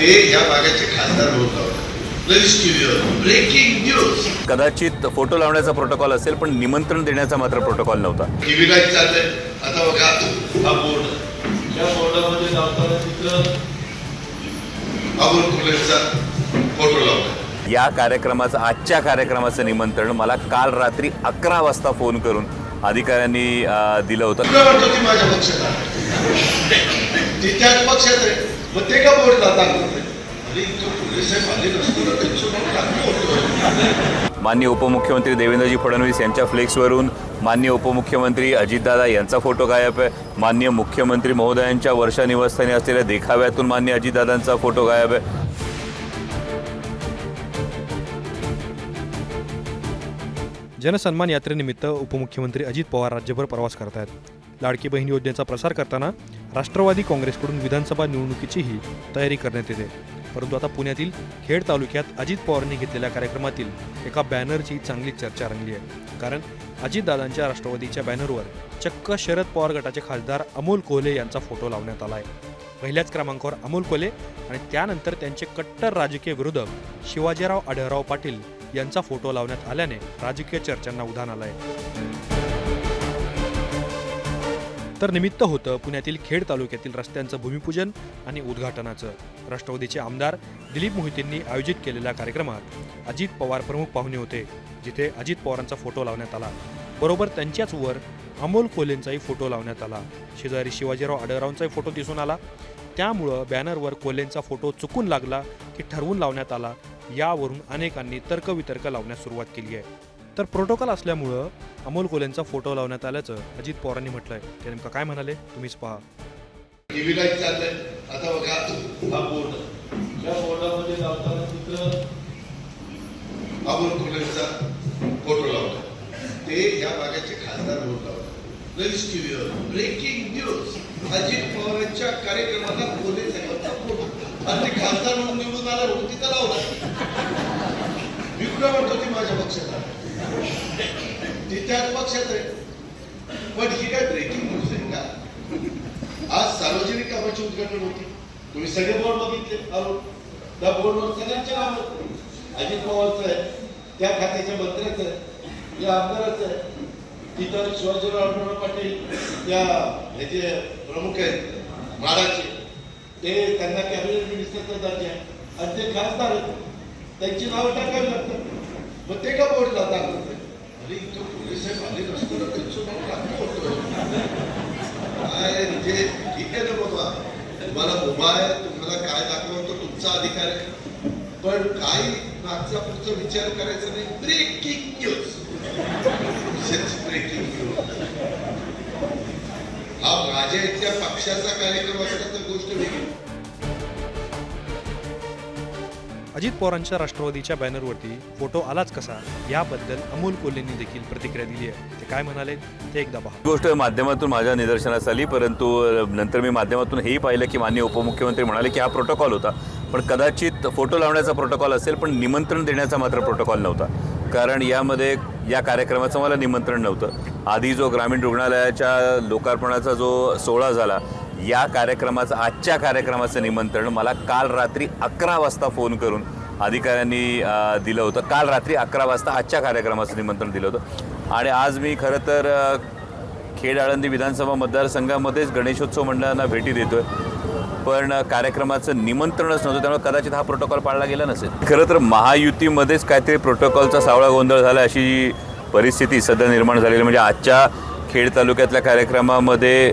ते या भागाचे खासदार ब्रेकिंग न्यूज कदाचित फोटो लावण्याचा प्रोटोकॉल असेल पण निमंत्रण देण्याचा मात्र प्रोटोकॉल नव्हता. टीव्हीला चाललंय आता बघा हा बोर्ड. या बोर्डामध्ये लावताना तिथं अबुल कुलेचा फोटो लावला. या कार्यक्रमाचं आजच्या कार्यक्रमाचं निमंत्रण मला काल रात्री अकरा वाजता फोन करून अधिकाऱ्यांनी दिलं होतं. माझ्या पक्षात पक्षात आहे. मग ते का बोर्ड जाता अरे पोलीस साहेब आले त्यांचं नाव टाकलं होतं. मान्य उपमुख्यमंत्री देवेंद्रजी फडणवीस यांच्या फ्लेक्सवरून मान्य उपमुख्यमंत्री अजितदादा यांचा फोटो गायब आहे. मान्य मुख्यमंत्री महोदयांच्या वर्षा निवासस्थानी असलेल्या देखाव्यातून मान्य अजितदादांचा फोटो गायब आहे. जनसन्मान यात्रेनिमित्त उपमुख्यमंत्री अजित पवार राज्यभर प्रवास करत आहेत लाडकी बहीण योजनेचा प्रसार करताना राष्ट्रवादी काँग्रेसकडून विधानसभा निवडणुकीचीही तयारी करण्यात येते. परंतु आता पुण्यातील खेड तालुक्यात अजित पवारांनी घेतलेल्या कार्यक्रमातील एका बॅनरची चांगली चर्चा रंगली आहे. कारण अजितदादांच्या राष्ट्रवादीच्या बॅनरवर चक्क शरद पवार गटाचे खासदार अमोल कोहले यांचा फोटो लावण्यात आला आहे पहिल्याच क्रमांकावर अमोल कोहले आणि त्यानंतर त्यांचे कट्टर राजकीय विरोधक शिवाजीराव आढळराव पाटील यांचा फोटो लावण्यात आल्याने राजकीय चर्चांना उधाण आलंय. तर निमित्त होतं पुण्यातील खेड तालुक्यातील रस्त्यांचं भूमिपूजन आणि उद्घाटनाचं. राष्ट्रवादीचे आमदार दिलीप मोहितेंनी आयोजित केलेल्या कार्यक्रमात अजित पवार प्रमुख पाहुणे होते जिथे अजित पवारांचा फोटो लावण्यात आला. बरोबर त्यांच्याच वर अमोल कोलेंचाही फोटो लावण्यात आला. शेजारी शिवाजीराव आढळरावांचाही फोटो दिसून आला. त्यामुळं बॅनरवर कोल्हेंचा फोटो चुकून लागला की ठरवून लावण्यात आला. यावरून अनेकांनी तर्कवितर्क लावण्यास सुरुवात केली आहे. तर प्रोटोकॉल असल्यामुळं अमोल कोल्हेंचा फोटो लावण्यात आल्याचं अजित पवारांनी म्हटलंय. ते नेमकं काय म्हणाले तुम्हीच पहा. आता बघा हा बोर्ड. या बोर्डामध्ये लावताना तिथं अबुल कुलेचा फोटो लावला ते या भागाचे खासदार लईच टीव्हीवर ब्रेकिंग न्यूज अजित पवारांच्या कार्यक्रमाला फोटो आणि ते खासदार म्हणून निवडून आला म्हणून तिथं लावला मी कुठं म्हणतो ती माझ्या पक्षात तिथे ती त्याच पक्षात आहे. पण ही काय ब्रेकिंग न्यूज आहे का? आज सार्वजनिक कामाची उद्घाटन होती. तुम्ही सगळे बोर्ड बघितले अहो, त्या बोर्डवर सगळ्यांचे नाव अजित पवारचं आहे त्या खात्याच्या मंत्र्याचं आहे या आमदाराचं आहे तिथं शिवाजीराव पाटील त्या ह्याचे प्रमुख आहेत महाराजचे ते त्यांना कॅबिनेट मिनिस्टरचा दर्जा आहे. आणि ते खासदार त्यांची नावं टाकावी लागतात. मग ते का बोर्ड जातात अरे इथं पोलीस साहेब आले नसतो त्यांचं नाव टाकलं होतं. काय म्हणजे ठीक आहे ना बाबा. तुम्हाला उभा आहे तुम्हाला काय दाखवलं तो तुमचा अधिकार आहे. पण काही मागचा पुढचा विचार करायचा नाही. ब्रेकिंग न्यूज ब्रेकिंग न्यूज हा माझ्या इथल्या पक्षाचा कार्यक्रम असला तर गोष्ट वेगळी. अजित पवारांच्या राष्ट्रवादीच्या बॅनरवरती फोटो आलाच कसा? याबद्दल अमोल कोल्हेंनी देखील प्रतिक्रिया दिली आहे. ते काय म्हणाले? ते एकदा पहा. गोष्ट माध्यमातून माझ्या निदर्शनास आली परंतु नंतर मी माध्यमातून हेही पाहिलं की मान्य उपमुख्यमंत्री म्हणाले की हा प्रोटोकॉल होता. पण कदाचित फोटो लावण्याचा प्रोटोकॉल असेल पण निमंत्रण देण्याचा मात्र प्रोटोकॉल नव्हता. कारण यामध्ये या कार्यक्रमाचं मला निमंत्रण नव्हतं. आधी जो ग्रामीण रुग्णालयाच्या लोकार्पणाचा जो सोहळा झाला या कार्यक्रमाचं आजच्या कार्यक्रमाचं निमंत्रण मला काल रात्री अकरा वाजता फोन करून अधिकाऱ्यांनी दिलं होतं. काल रात्री अकरा वाजता आजच्या कार्यक्रमाचं निमंत्रण दिलं होतं. आणि आज मी खरं तर खेड आळंदी विधानसभा मतदारसंघामध्येच गणेशोत्सव मंडळांना भेटी देतोय. पण कार्यक्रमाचं निमंत्रणच नव्हतं. त्यामुळे कदाचित हा प्रोटोकॉल पाळला गेला नसेल. खरं तर महायुतीमध्येच काहीतरी प्रोटोकॉलचा सावळा गोंधळ झाला अशी परिस्थिती सध्या निर्माण झालेली म्हणजे आजच्या खेड तालुक्यातल्या कार्यक्रमामध्ये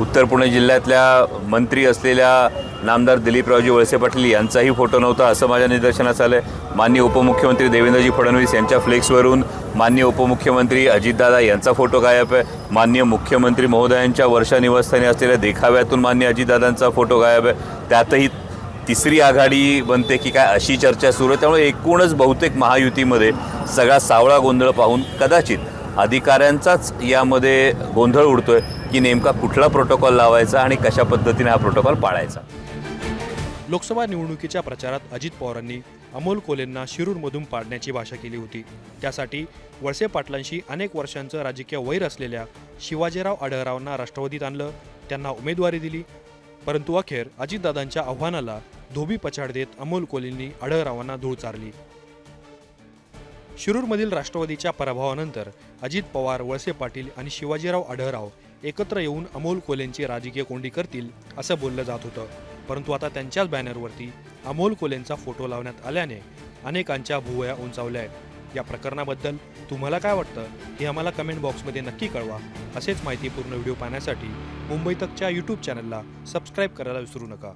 उत्तर पुणे जिल्ह्यातल्या मंत्री असलेल्या नामदार दिलीपरावजी वळसे पाटील यांचाही फोटो नव्हता असं माझ्या निदर्शनास आलं आहे मान्य उपमुख्यमंत्री देवेंद्रजी फडणवीस यांच्या फ्लेक्सवरून मान्य उपमुख्यमंत्री अजितदादा यांचा फोटो गायब आहे. मान्य मुख्यमंत्री महोदयांच्या वर्षा निवासस्थानी असलेल्या देखाव्यातून मान्य अजितदादांचा फोटो गायब आहे. त्यातही तिसरी आघाडी बनते की काय अशी चर्चा सुरू आहे. त्यामुळे एकूणच बहुतेक महायुतीमध्ये सगळा सावळा गोंधळ पाहून कदाचित अधिकाऱ्यांचाच यामध्ये गोंधळ उडतोय की नेमका कुठला प्रोटोकॉल लावायचा आणि कशा पद्धतीने हा प्रोटोकॉल पाळायचा. लोकसभा निवडणुकीच्या प्रचारात अजित पवारांनी अमोल कोलेंना शिरूरमधून पाडण्याची भाषा केली होती. त्यासाठी वळसे पाटलांशी अनेक वर्षांचं राजकीय वैर असलेल्या शिवाजीराव आढळरावांना राष्ट्रवादीत आणलं. त्यांना उमेदवारी दिली. परंतु अखेर अजितदादांच्या आव्हानाला धोबी पछाड देत अमोल कोलेंनी आढळरावांना धूळ चारली. शिरूरमधील राष्ट्रवादीच्या पराभवानंतर अजित पवार वळसे पाटील आणि शिवाजीराव आढळराव एकत्र येऊन अमोल कोलेंची राजकीय कोंडी करतील असं बोललं जात होतं. परंतु आता त्यांच्याच बॅनरवरती अमोल कोलेंचा फोटो लावण्यात आल्याने अनेकांच्या भुवया उंचावल्या आहेत. या प्रकरणाबद्दल तुम्हाला काय वाटतं हे आम्हाला कमेंट बॉक्समध्ये नक्की कळवा. असेच माहितीपूर्ण व्हिडिओ पाहण्यासाठी मुंबई तकच्या यूट्यूब चॅनलला सबस्क्राईब करायला विसरू नका.